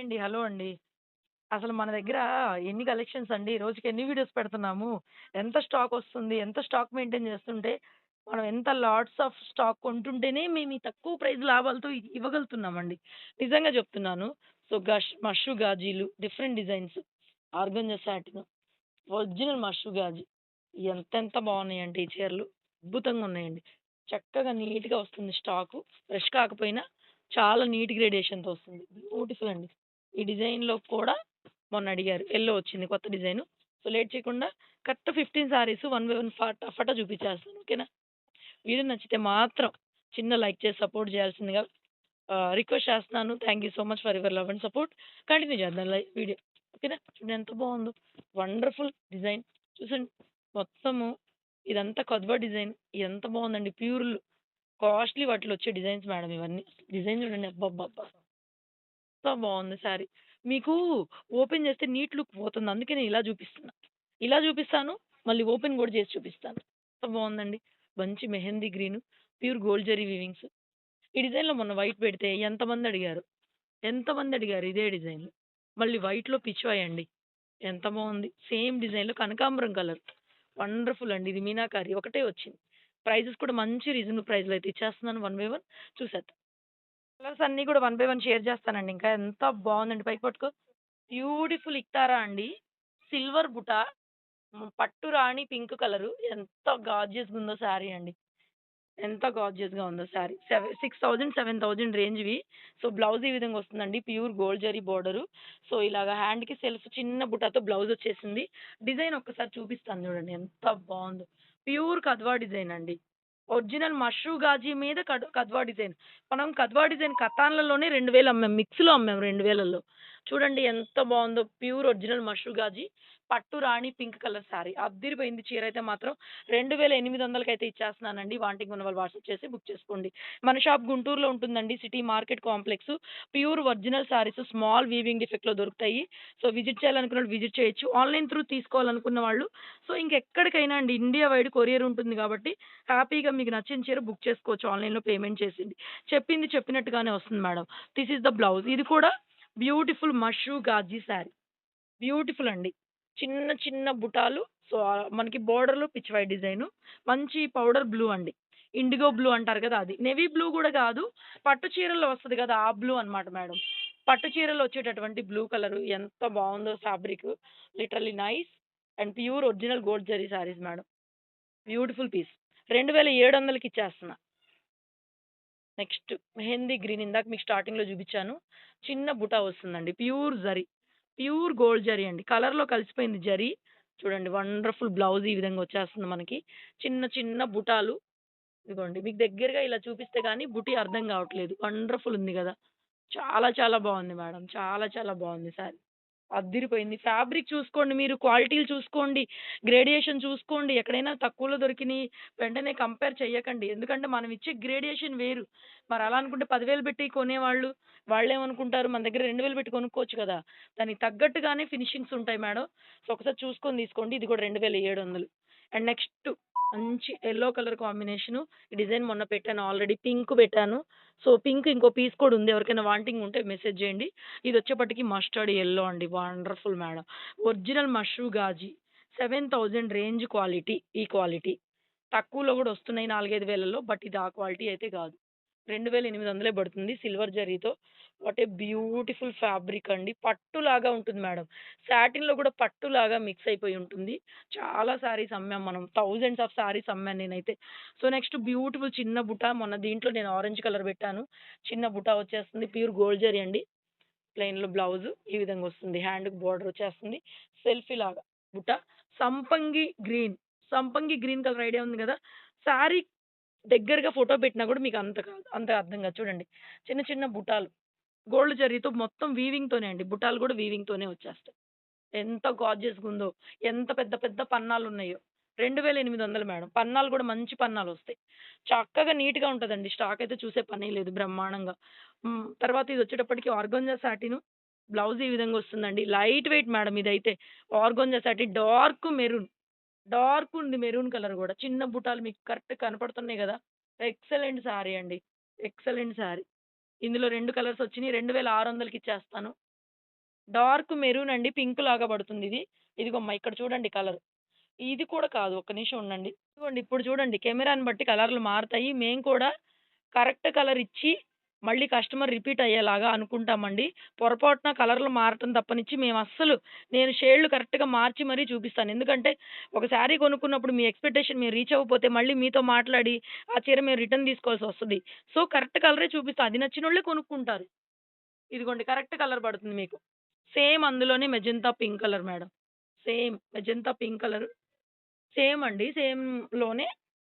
అండి. హలో అండి. అసలు మన దగ్గర ఎన్ని కలెక్షన్స్ అండి. రోజుకి ఎన్ని వీడియోస్ పెడుతున్నాము. ఎంత స్టాక్ వస్తుంది. ఎంత స్టాక్ మెయింటైన్ చేస్తుంటే, మనం ఎంత లాట్స్ ఆఫ్ స్టాక్ కొంటుంటేనే మేము ఈ తక్కువ ప్రైస్ లాభాలతో ఇ ఇవ్వగలుగుతున్నామండి. నిజంగా చెప్తున్నాను. సో, గష్ mashru గాజీలు different designs, organza satin, original mashru gaji ఎంతెంత బాగున్నాయంటే ఈ చీరలు. అద్భుతంగా ఉన్నాయండి. చక్కగా నీట్‌గా వస్తుంది స్టాకు. ఫ్రెష్ కాకపోయినా చాలా నీట్ గ్రేడేషన్‌తో వస్తుంది. బ్యూటిఫుల్ అండి. ఈ డిజైన్‌లో కూడా మొన్న అడిగారు. ఎల్లో వచ్చింది కొత్త డిజైన్ సో, లేట్ చేయకుండా correct fifteen saris one by one ఫటాఫటా చూపించేస్తాను. ఓకేనా? వీడియో నచ్చితే మాత్రం చిన్న లైక్ చేసి సపోర్ట్ చేయాల్సిందిగా రిక్వెస్ట్ చేస్తున్నాను. Thank you so much for your love and support. Continue చేద్దాం లై వీడియో. ఓకేనా? చూడండి ఎంత బాగుందో. Wonderful design. చూసండి. మొత్తము ఇదంతా కద్వా డిజైన్. ఎంత బాగుందండి. ప్యూర్‌లు కాస్ట్‌లీ వాటిలో వచ్చే డిజైన్స్ మేడం ఇవన్నీ. డిజైన్ చూడండి అబ్బబ్బబ్బా! సో బాగుంది శారీ. మీకు ఓపెన్ చేస్తే నీట్ లుక్ పోతుంది. అందుకే నేను ఇలా చూపిస్తున్నా. ఇలా చూపిస్తాను. మళ్ళీ ఓపెన్ కూడా చేసి చూపిస్తాను. సో బాగుందండి. మంచి mehndi green, pure gold zari weavings ఈ డిజైన్‌లో మొన్న వైట్ పెడితే ఎంతమంది అడిగారు. ఎంతమంది అడిగారు ఇదే డిజైన్. మళ్ళీ వైట్‌లో పిచ్చివాయండి ఎంత బాగుంది. సేమ్ డిజైన్‌లో కనకాంబరం కలర్. వండర్‌ఫుల్ అండి. ఇది మీనాకారి ఒకటే వచ్చింది. ప్రైజెస్ కూడా మంచి రీజనబుల్ ప్రైస్‌లో అయితే ఇచ్చేస్తున్నాను వన్ బై వన్ చూసేద్దాం. కలర్స్ అన్నీ కూడా వన్ బై వన్ షేర్ చేస్తానండి ఇంకా. ఎంత బాగుందండి పైకి పట్టుకో. బ్యూటిఫుల్ ఇక్తారా అండి. సిల్వర్ బుట పట్టు రాణి పింక్ కలరు. ఎంత గార్జియస్‌గా ఉందో శారీ అండి. ఎంత గార్జియస్‌గా ఉందో శారీ. సెవె 6000, 7000 రేంజ్‌వి. సో, బ్లౌజ్ ఈ విధంగా వస్తుందండి. Pure gold zari border. So, ఇలాగ హ్యాండ్‌కి సెల్ఫ్ చిన్న బుటాతో బ్లౌజ్ వచ్చేసింది. డిజైన్ ఒక్కసారి చూపిస్తాను చూడండి. ఎంత బాగుందో. ప్యూర్ కద్వా డిజైన్ అండి. ఒరిజినల్ మష్రూ గాజీ మీద కడ్ కద్వా డిజైన్. మనం కద్వా డిజైన్ కతాన్‌లలోనే 2000 అమ్మాం. మిక్స్‌లో అమ్మాం 2000లో. చూడండి ఎంత బాగుందో. Pure original mashru gaji. పట్టు రాణి పింక్ కలర్ శారీ. అద్దరిపోయింది చీర అయితే మాత్రం 2800కి అయితే ఇచ్చేస్తున్నానండి. వాంటింగ్ ఉన్న వాళ్ళు వాట్సాప్ చేసి బుక్ చేసుకోండి. మన షాప్ గుంటూరులో ఉంటుందండి. City market complex. Pure original saris small weaving డిఫెక్ట్‌లో దొరుకుతాయి. సో, విజిట్ చేయాలనుకున్న వాళ్ళు విజిట్ చేయొచ్చు. ఆన్‌లైన్ త్రూ తీసుకోవాలనుకున్న వాళ్ళు సో, ఇంకెక్కడికైనా అండి ఇండియా వైడ్ కొరియర్ ఉంటుంది కాబట్టి హ్యాపీగా మీకు నచ్చిన చీర బుక్ చేసుకోవచ్చు ఆన్‌లైన్‌లో పేమెంట్ చేసింది. చెప్పింది చెప్పినట్టుగానే వస్తుంది madam. This is the blouse. ఇది కూడా బ్యూటిఫుల్ మషూ గాజీ శారీ. బ్యూటిఫుల్ అండి. చిన్న చిన్న బుటాలు. సో, మనకి బోర్డర్లు పిచ్ వై డిజైను. మంచి పౌడర్ బ్లూ అండి. ఇండిగో బ్లూ అంటారు కదా! అది. నెవీ బ్లూ కూడా కాదు. పట్టు చీరల్లో వస్తుంది కదా! ఆ బ్లూ అన్నమాట మేడం. పట్టు చీరలో వచ్చేటటువంటి బ్లూ కలరు. ఎంత బాగుందో fabric. Literally nice. And pure original gold zari saris madam. Beautiful piece. 2700కి ఇచ్చేస్తున్నా. నెక్స్ట్ మెహందీ గ్రీన్ ఇందాక మీకు స్టార్టింగ్‌లో చూపించాను. చిన్న బుటా వస్తుందండి. Pure zari. Pure gold zari అండి. కలర్‌లో కలిసిపోయింది జరీ. చూడండి వండర్‌ఫుల్ బ్లౌజ్ ఈ విధంగా వచ్చేస్తుంది మనకి. చిన్న చిన్న బుటాలు. ఇదిగోండి మీకు దగ్గరగా ఇలా చూపిస్తే కానీ బుటీ అర్థం కావట్లేదు. వండర్‌ఫుల్ ఉంది కదా! చాలా చాలా బాగుంది మేడం. చాలా చాలా బాగుంది శారీ. అద్దిరిపోయింది. ఫ్యాబ్రిక్ చూసుకోండి మీరు. క్వాలిటీలు చూసుకోండి. గ్రేడియేషన్ చూసుకోండి. ఎక్కడైనా తక్కువలో దొరికినాయి వెంటనే కంపేర్ చేయకండి. ఎందుకంటే మనం ఇచ్చే గ్రేడియేషన్ వేరు. మరి అలా అనుకుంటే పదివేలు పెట్టి కొనేవాళ్ళు వాళ్ళేమనుకుంటారు మన దగ్గర 2000 పెట్టి కొనుక్కోవచ్చు కదా! దానికి తగ్గట్టుగానే ఫినిషింగ్స్ ఉంటాయి మేడం. సో, ఒకసారి చూసుకొని తీసుకోండి. ఇది కూడా 2700 అండ్ నెక్స్ట్ మంచి ఎల్లో కలర్ కాంబినేషను. ఈ డిజైన్ మొన్న పెట్టాను ఆల్రెడీ. పింక్ పెట్టాను. సో, పింక్ ఇంకో పీస్ కూడా ఉంది. ఎవరికైనా వాంటింగ్ ఉంటే మెసేజ్ చేయండి. ఇది వచ్చేప్పటికి మస్టర్డ్ ఎల్లో అండి. Wonderful madam. Original mashru gaji. 7000 range quality. ఈ క్వాలిటీ. తక్కువలో కూడా వస్తున్నాయి 4, 5 వేలలో. బట్ ఇది ఆ క్వాలిటీ అయితే కాదు. 2800 పడుతుంది సిల్వర్ జరీతో. వాట్ ఏ బ్యూటిఫుల్ ఫ్యాబ్రిక్ అండి. పట్టులాగా ఉంటుంది మేడం. సాటిన్‌లో కూడా పట్టులాగా మిక్స్ అయిపోయి ఉంటుంది. చాలా శారీస్ అమ్మాం మనం. థౌజండ్స్ ఆఫ్ శారీస్ అమ్మాను నేనైతే. సో, నెక్స్ట్ బ్యూటిఫుల్ చిన్న బుట మొన్న దీంట్లో నేను ఆరెంజ్ కలర్ పెట్టాను. చిన్న బుట వచ్చేస్తుంది. ప్యూర్ గోల్డ్ జరీ అండి. ప్లెయిన్‌లో బ్లౌజ్ ఈ విధంగా వస్తుంది. హ్యాండ్‌కి బార్డర్ వచ్చేస్తుంది. సెల్ఫీ లాగా బుట్ట. సంపంగి గ్రీన్. సంపంగి గ్రీన్ కలర్ ఐడియా ఉంది కదా! శారీ దగ్గరగా ఫోటో పెట్టినా కూడా మీకు అంత కాదు. అంత అర్థం కాదు. చూడండి. చిన్న చిన్న బుటాలు. గోల్డ్ జరీతో మొత్తం వీవింగ్‌తోనే అండి. బుటాలు కూడా వీవింగ్‌తోనే వచ్చేస్తాయి. ఎంత గార్జియస్‌గా ఉందో. ఎంత పెద్ద పెద్ద పన్నాలు ఉన్నాయో రెండు వేల ఎనిమిది వందలు మేడం. పన్నాలు కూడా మంచి పన్నాలు వస్తాయి చక్కగా నీట్‌గా ఉంటుందండి స్టాక్ అయితే చూసే పనే లేదు బ్రహ్మాండంగా. తర్వాత ఇది వచ్చేటప్పటికి ఆర్గాంజా సాటిను. బ్లౌజ్ ఈ విధంగా వస్తుందండి. లైట్ వెయిట్ మేడం ఇదైతే. Organza satin dark maroon. Dark ఉంది మెరూన్ కలర్ కూడా. చిన్న బుటాలు మీకు కరెక్ట్ కనపడుతున్నాయి కదా! ఎక్సలెంట్ శారీ అండి. ఎక్సలెంట్ శారీ. ఇందులో రెండు కలర్స్ వచ్చినాయి రెండు వేల ఆరు వందలకి ఇచ్చేస్తాను. డార్క్ మెరూన్ అండి. పింక్ లాగా పడుతుంది ఇది. ఇదిగోమ్మా ఇక్కడ చూడండి కలర్. ఇది కూడా కాదు. ఒక్క నిమిషం ఉండండి. ఇదిగోండి ఇప్పుడు చూడండి కెమెరాని బట్టి కలర్‌లు మారుతాయి మేము కూడా కరెక్ట్ కలర్ ఇచ్చి మళ్ళీ కస్టమర్ రిపీట్ అయ్యేలాగా అనుకుంటామండి. పొరపాటున కలర్‌లు మారటం తప్పనిచ్చి మేము అస్సలు నేను షేడ్‌లు కరెక్ట్‌గా మార్చి మరీ చూపిస్తాను. ఎందుకంటే ఒక శారీ కొనుక్కున్నప్పుడు మీ ఎక్స్‌పెక్టేషన్ మీరు రీచ్ అవ్వకపోతే మళ్ళీ మీతో మాట్లాడి ఆ చీర మేము రిటర్న్ తీసుకోవాల్సి వస్తుంది సో, కరెక్ట్ కలరే చూపిస్తాను అది నచ్చినోళ్ళే కొనుక్కుంటారు. ఇదిగోండి కరెక్ట్ కలర్ పడుతుంది మీకు. సేమ్ అందులోనే magenta pink colour madam. Same magenta pink colour. Same అండి. సేమ్‌లోనే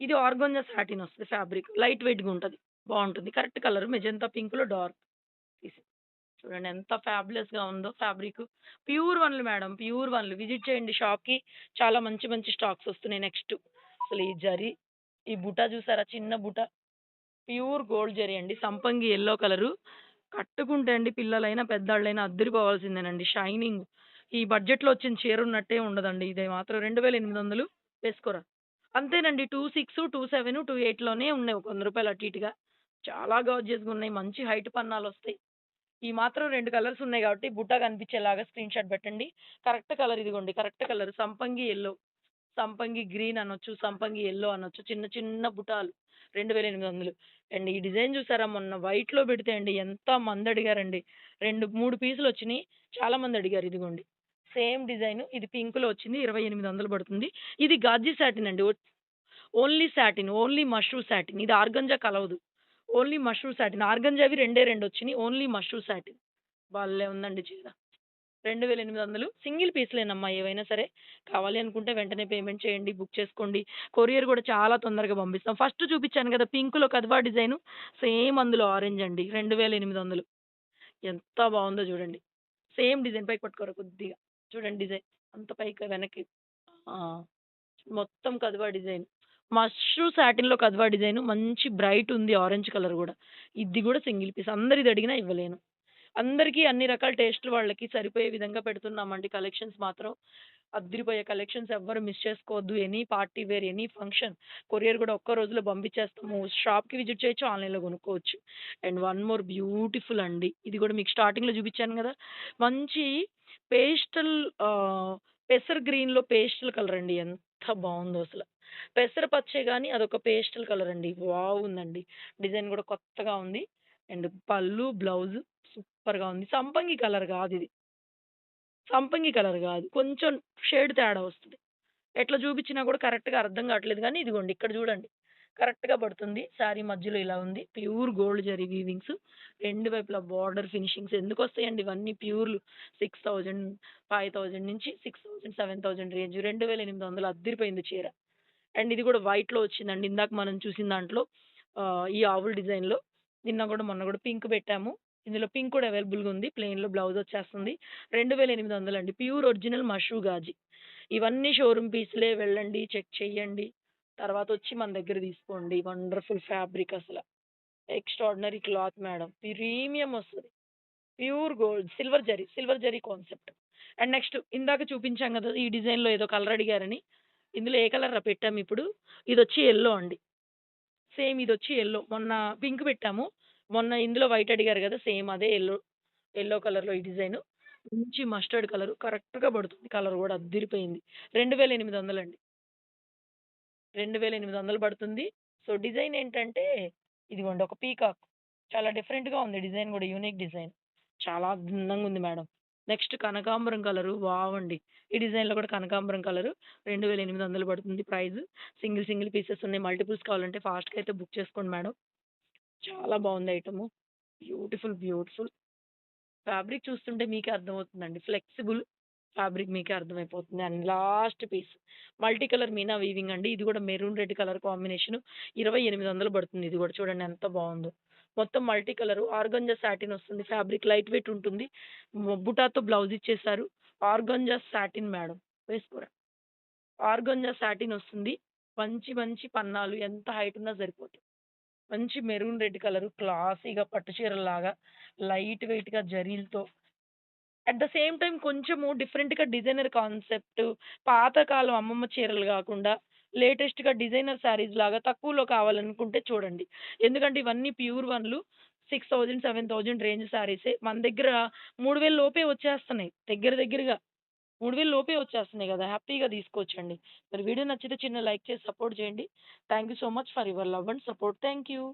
ఇది ఆర్గోంజా సాటిన్ వస్తుంది ఫ్యాబ్రిక్. లైట్ వెయిట్‌గా ఉంటుంది బావుంటుంది. కరెక్ట్ కలర్ మెజెంతా పింక్‌లో డార్క్ చూడండి ఎంత ఫ్యాబులస్‌గా ఉందో ఫ్యాబ్రిక్. ప్యూర్ వన్లు మేడం. ప్యూర్ వన్లు. విజిట్ చేయండి షాప్‌కి. చాలా మంచి మంచి స్టాక్స్ వస్తున్నాయి నెక్స్ట్. అసలు ఈ జరీ, ఈ బుటా చూసారా చిన్న బుటా. ప్యూర్ గోల్డ్ జరీ అండి. సంపంగి యెల్లో కలరు. కట్టుకుంటే అండి పిల్లలైనా, పెద్దాళ్ళైనా అద్దరిపోవాల్సిందేనండి షైనింగ్. ఈ బడ్జెట్‌లో వచ్చిన చీర ఉన్నట్టే ఉండదండి. ఇది మాత్రం 2800 వేసుకోరా. అంతేనండి. 26, 27, 28లోనే ఉన్నాయి. ఒక రూ. 100 అటు ఇటుగా. చాలా గార్జియస్‌గా ఉన్నాయి. మంచి హైట్ పన్నాలు వస్తాయి ఈ మాత్రం రెండు కలర్స్ ఉన్నాయి కాబట్టి బుట్ట కనిపించేలాగా స్క్రీన్ షాట్ పెట్టండి. కరెక్ట్ కలర్ ఇదిగోండి. కరెక్ట్ కలర్ సంపంగి ఎల్లో సంపంగి గ్రీన్ అనొచ్చు. సంపంగి ఎల్లో అనొచ్చు. చిన్న చిన్న బుటాలు. 2800 అండ్ ఈ డిజైన్ చూసారా మొన్న వైట్‌లో పెడితే అండి ఎంత మంది అడిగారండి. 2, 3 పీసులొచ్చినియి. చాలా మంది అడిగారు ఇదిగోండి. సేమ్ డిజైన్ ఇది పింక్‌లో వచ్చింది. 2800 పడుతుంది. ఇది గాజీ సాటిన్ అండి. Only satin. Only mashru satin. ఇది ఆర్గంజా కలవదు. Only mashru satin. ఆర్గాంజావి రెండే రెండు వచ్చినాయి ఓన్లీ మష్రూ సాటిన్. వాళ్ళే ఉందండి చీర. 2800 సింగిల్ పీస్‌లేనమ్మా ఏవైనా సరే. కావాలి అనుకుంటే వెంటనే పేమెంట్ చేయండి. బుక్ చేసుకోండి. కొరియర్ కూడా చాలా తొందరగా పంపిస్తాం. ఫస్ట్ చూపించాను కదా! పింక్‌లో కదవా డిజైన్ సేమ్ అందులో ఆరెంజ్ అండి. 2800 ఎంత బాగుందో చూడండి. సేమ్ డిజైన్ పైకి పట్టుకోరా కొద్దిగా. చూడండి డిజైన్. అంత పైకి వెనక్కి. మొత్తం కదవా డిజైన్. మష్రూ సాటిన్‌లో కద్వా డిజైన్. మంచి బ్రైట్ ఉంది ఆరెంజ్ కలర్ గూడా. ఇది గూడా సింగిల్ పీస్. అందరిది అడిగినా ఇవ్వలేను. అందరికీ అన్ని రకాల టేస్ట్‌లు వాళ్ళకి సరిపోయే విధంగా పెడుతున్నామండి కలెక్షన్స్ మాత్రం. అద్దిరిపోయే కలెక్షన్స్ ఎవ్వరు మిస్ చేసుకోవద్దు. Any party wear, any function courier కూడా ఒక్క రోజులో పంపించేస్తాము. షాప్‌కి విజిట్ చేయొచ్చు. ఆన్‌లైన్‌లో కొనుక్కోవచ్చు. అండ్ వన్ మోర్ బ్యూటిఫుల్ అండి. ఇది కూడా మీకు స్టార్టింగ్‌లో చూపించాను గదా! మంచి పేస్టల్ ఆహ్, పెసర్ గ్రీన్‌లో పేస్టల్ కలర్ అండి. ఎంత బావుందో అసల. పెసర పచ్చే అదొక పేస్టల్ కలర్ అండి. బాగుందండి డిజైన్ కూడా కొత్తగా ఉంది. అండ్ పళ్ళు, బ్లౌజ్ సూపర్‌గా ఉంది. సంపంగి కలర్ కాదు ఇది సంపంగి కలర్ కాదు కొంచెం షేడ్ తేడా వస్తుంది ఎట్లా చూపించినా కూడా కరెక్ట్‌గా అర్థం కావట్లేదు కానీ ఇదిగోండి ఇక్కడ చూడండి. కరెక్ట్‌గా పడుతుంది. శారీ మధ్యలో ఇలా ఉంది. Pure gold zari weavings. రెండు వైపులా బార్డర్ ఫినిషింగ్స్ ఎందుకు వస్తాయండి ఇవన్నీ ప్యూర్‌లు 6000, 5000 నుంచి 6000, 7000 రేంజ్ రెండు వేల ఎనిమిది వందలు అద్దరిపోయింది చీర. అండ్ ఇది కూడా వైట్‌లో వచ్చిందండి. ఇందాక మనం చూసిన దాంట్లో ఈ ఆవుల డిజైన్‌లో. నిన్న కూడా మొన్న కూడా పింక్ పెట్టాము. ఇందులో పింక్ కూడా అవైలబుల్‌గా ఉంది. ప్లెయిన్‌లో బ్లౌజ్ వచ్చేస్తుంది. 2800 అండి. Pure original mashru gaji. ఇవన్నీ షోరూమ్ పీస్లే వెళ్ళండి. చెక్ చేయండి. తర్వాత వచ్చి మన దగ్గర తీసుకోండి. వండర్‌ఫుల్ ఫ్యాబ్రిక్ అసలు ఎక్స్ట్రాడినరీ క్లాత్ మేడం. ప్రీమియం వస్తుంది pure gold silver zari, silver zari concept. And next ఇందాక చూపించాం కదా! ఈ డిజైన్‌లో ఏదో కలర్ అడిగారని. ఇందులో ఏ కలర్‌రా ఇది వచ్చి ఎల్లో అండి. సేమ్ ఇది వచ్చి ఎల్లో మొన్న పింక్ పెట్టాము. మొన్న ఇందులో వైట్ అడిగారు కదా సేమ్ అదే ఎల్లో ఎల్లో కలర్‌లో ఈ డిజైను. మంచి మస్టర్డ్ కలరు. కరెక్ట్‌గా పడుతుంది. కలర్ కూడా అద్దిరిపోయింది. 2800 అండి. 2800 పడుతుంది. సో, డిజైన్ ఏంటంటే ఇదిగోండి ఒక పీకాక్. చాలా డిఫరెంట్‌గా ఉంది డిజైన్ కూడా యూనిక్ డిజైన్. చాలా అందంగా ఉంది మేడం. నెక్స్ట్ కనకాంబరం కలరు వావ్ అండి. ఈ డిజైన్‌లో కూడా కనకాంబరం కలరు 2800 పడుతుంది ప్రైస్. సింగిల్ సింగిల్ పీసెస్ ఉన్నాయి. మల్టిపుల్స్ కావాలంటే ఫాస్ట్‌గా అయితే బుక్ చేసుకోండి మేడం. చాలా బాగుంది ఐటము బ్యూటిఫుల్, బ్యూటిఫుల్. ఫ్యాబ్రిక్ చూస్తుంటే మీకే అర్థమవుతుందండి. ఫ్లెక్సిబుల్ ఫ్యాబ్రిక్ మీకే అర్థమైపోతుంది. And last piece multi colour meena weaving అండి. ఇది కూడా మెరూన్ రెడ్ కలర్ కాంబినేషన్ 2800 పడుతుంది. ఇది కూడా చూడండి ఎంత బాగుందో మొత్తం మల్టీ కలర్ ఆర్గంజా సాటిన్ వస్తుంది. ఫ్యాబ్రిక్ లైట్ వెయిట్ ఉంటుంది. బుటాతో బ్లౌజ్ ఇచ్చేసారు. Organza satin madam. వేసుకోరా. ఆర్గంజా సాటిన్ వస్తుంది. మంచి మంచి పన్నాలు ఎంత హైట్ ఉన్నా సరిపోతుంది మంచి మెరూన్ రెడ్ కలర్ క్లాసీగా పట్టు చీరలాగా లైట్ వెయిట్‌గా జరీలతో అట్ ద సేమ్ టైం కొంచెము డిఫరెంట్‌గా డిజైనర్ కాన్సెప్ట్ పాతకాలం అమ్మమ్మ చీరలు కాకుండా లేటెస్ట్‌గా డిజైనర్ శారీస్ లాగా తక్కువలో కావాలనుకుంటే చూడండి. ఎందుకంటే ఇవన్నీ ప్యూర్ వన్లు 6000, 7000 రేంజ్ శారీసే మన దగ్గర 3000 లోపే వచ్చేస్తున్నాయి. దగ్గర దగ్గరగా 3000 లోపే వచ్చేస్తున్నాయి కదా హ్యాపీగా తీసుకొచ్చండి మరి వీడియో నచ్చితే చిన్న లైక్ చేసి సపోర్ట్ చేయండి. Thank you so much for your love and support. Thank you.